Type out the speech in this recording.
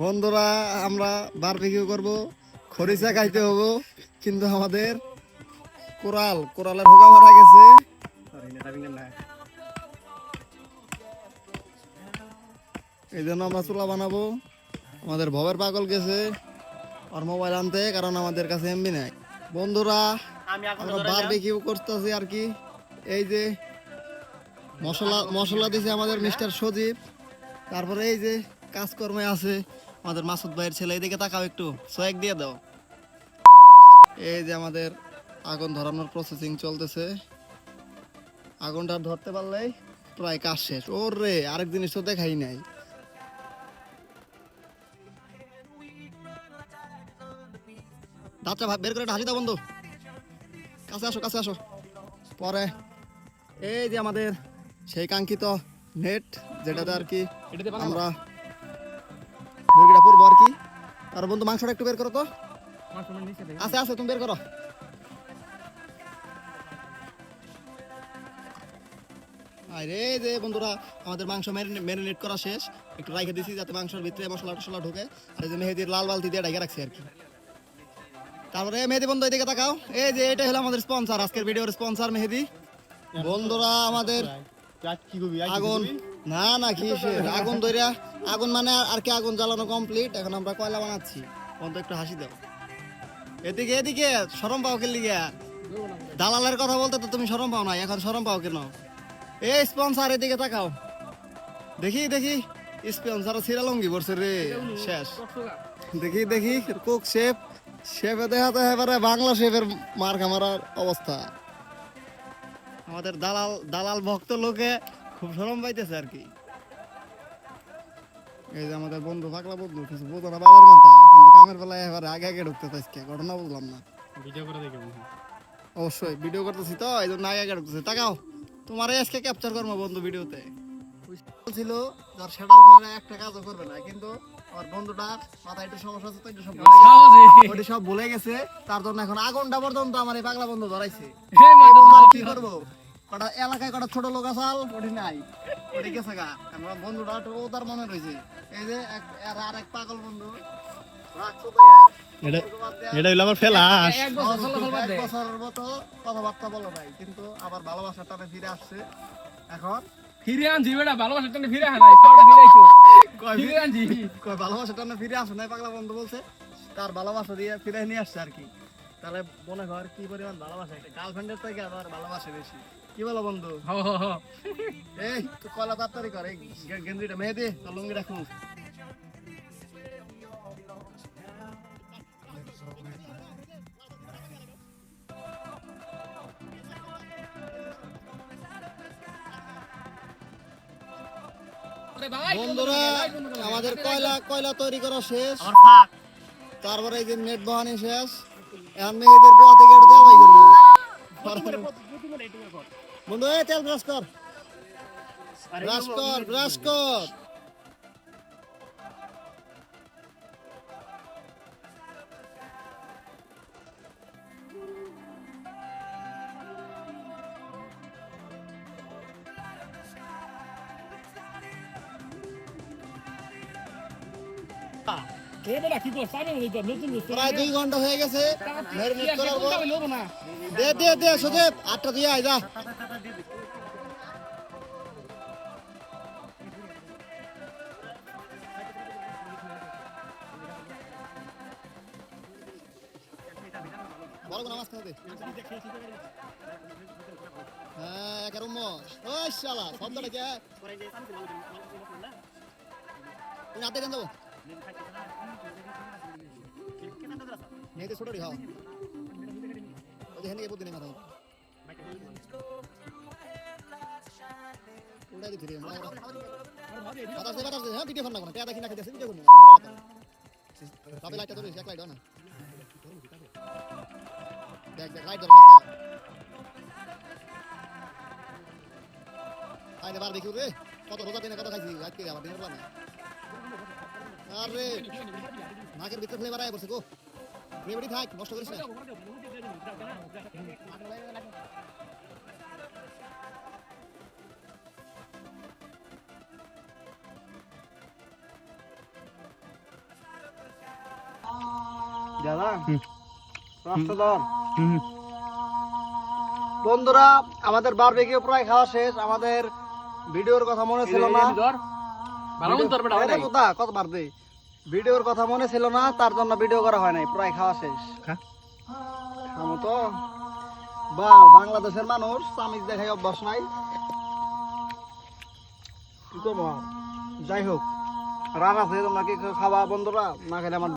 বন্ধুরা আমরা বারবিকিউ করব খরিচা খাইতে হব কিন্তু আমাদের কোরাল কোরালের হোগা মারা গেছে। এই জন্য আমরা চুলা বানাবো। আমাদের ভবের পাগল গেছে আর মোবাইল আনতে কারণ আমাদের কাছে এমবি নাই। বন্ধুরা আমরা বারবিকিউ করতেছি আর কি। এই যে মশলা মশলা দিছে আমাদের মিস্টার সজীব। তারপরে এই যে কাজকর্মে আছে। আমাদের মাসুদ ভাইয়ের ছেলে এদিকে তাকাও একটু। সোয়েক দিয়ে দাও। এই যে আমাদের আগুন ধরানোর প্রসেসিং চলতেছে। আগুনটা ধরতে পারলেই প্রায় কাজ শেষ। ওর রে আরেক জিনিস তো দেখাই নাই। দাঁতটা বের করে হাসি দাও বন্ধু। কাছে আসো কাছে আসো। পরে এই যে আমাদের সেই কাঙ্ক্ষিত নেট যেটাতে আর কি আমরা মুরগিটা পরবো আর কি। আর বন্ধু মাংসটা একটু বের করো তো। আছে আছে তুমি বের করো। আরে যে বন্ধুরা আমাদের মাংস ম্যারিনেট করা শেষ। একটু রাখে দিছি যাতে মাংসের ভিতরে মশলা টসলা ঢুকে। আর এই যে মেহেদির লাল বালতি দিয়ে ডাইকে রাখছি আর কি। তারপরে মেহেদি বন্ধু এদিকে তাকাও। এই যে এটা হলো আমাদের স্পন্সর আজকের ভিডিওর স্পন্সর মেহেদি। বন্ধুরা আমাদের আগুন। না না, কি আগুন ধরিয়া আগুন মানে আর- কি আগুন জ্বালানো কমপ্লিট এখন আমরা কয়লা বানাচ্ছি। বন্ধু, একটু হাসি দাও। এদিকে এদিকে সরম পাও কেন লিগা? দালালের কথা বলতে তো তুমি সরম পাও না এখন সরম পাও কেন এই স্পন্সর এদিকে তাকাও। দেখি দেখি স্পন্সর সিরালঙ্গি বলছে রে, শেষ। দেখি দেখি কুক শেফ শেফে দেখাতে এবারে বাংলা শেফের মার খামারার অবস্থা। আমাদের দালাল দালাল ভক্ত লোকে খুব সরম পাইতেছে আর কি। এই যে আমাদের বন্ধু পাগলা বন্ধু কিছু বোঝো না বাবার মাথা কিন্তু কামের বেলায় এবারে আগে আগে ঢুকতে চাইছে ঘটনা বুঝলাম না। ভিডিও করে দেখে অবশ্যই ভিডিও করতেছি তো এই জন্য আগে আগে ঢুকতেছি। তাকাও তোমার আজকে ক্যাপচার করব বন্ধু ভিডিওতে ছিল যার সেটার মানে একটা কাজও করবে না কিন্তু আমার বন্ধুটার মাথায় একটু সমস্যা আছে তো একটু সব ভুলে গেছে। সব ভুলে গেছে তার জন্য এখন আগুনটা পর্যন্ত আমার এই পাগলা বন্ধু ধরাইছে। কি করব? কটা এলাকায় কটা ছোট লোক আসাল ওটি নাই। ওটি গেছে গা। আমার বন্ধুটা ও তার মনে রয়েছে। এই যে এক- আর এক পাগল বন্ধু। রাখছো তো এ, বাদ দেয়া। এটা হইল আমার ফেলাস এক বছরের মতো কথাবার্তা বলো নাই। কিন্তু আবার ভালোবাসার টানে ফিরে আসছে। এখন ফিরে আনছি বেটা ভালোবাসার টানে ফিরে আনাই সাউটা ফিরাইছো কয় ফিরে আনছি। কয় ভালোবাসার টানে ফিরে আসে নাই পাগলা বন্ধু বলছে। তার ভালোবাসা দিয়ে ফিরে নিয়ে আসছে আর কি। তাহলে মনে কর কি পরিমাণ ভালোবাসা। একটা গার্লফ্রেন্ডের থেকে আবার ভালোবাসে বেশি। কি বলো বন্ধু? এই তুই কয়লা তাড়াতাড়ি কর। এই গেঞ্জিটা মেহেদি তোর বন্ধুরা আমাদের কয়লা কয়লা তৈরি করা শেষ। তারপরে এই যে নেট বহানি শেষ। এখন মেয়েদের গোয়া থেকে বাই করব। বন্ধু এই তেল ব্রাশ কর। ব্রাশ কর ব্রাশ কর। কে প্রায় দুই ঘণ্টা হয়ে গেছে। ম্যারিনেট করার পর কোনটা লব না দে দে দে সুদেব আটটা দিয়ে আয় যা। বড় নামাজ খাবে হ্যাঁ একার উম্মত ওই শালা শব্দটা কে? তুমি হাতে কেন যাব মেয়েদের ছোট রে হ্যাঁ ওই হেনে বুদ্ধি নেই মাথা উড়াই দিতে রে বাতাস দে বাতাস দে হ্যাঁ ভিডিও ফোন না কোনো টেয়া দেখি না খেতে ভিডিও করনি তবে লাইটটা ধরে এক লাইট না দেখ দেখ লাইট ধরে মাথা আইনে বার দেখি রে কত রোজা দিনে কত খাইছি আজকে আবার দিনের বেলা না আরে নাকের ফ্লেভার আয় বসে গো। থাক নষ্ট করিস না। বন্ধুরা আমাদের বারবিকিউ প্রায় খাওয়া শেষ। আমাদের ভিডিওর কথা মনে ছিল না। কোথা কত বার দে ভিডিওর কথা মনে ছিল না তার জন্য ভিডিও করা হয় নাই প্রায় খাওয়া শেষ। খা। খামো তো। বা বাংলাদেশের মানুষ চামিচ দেখাই অভ্যাস নাই। কি করব? যাই হোক রান আছে তোমরা কি খাওয়া বন্ধুরা? না খেলে আমার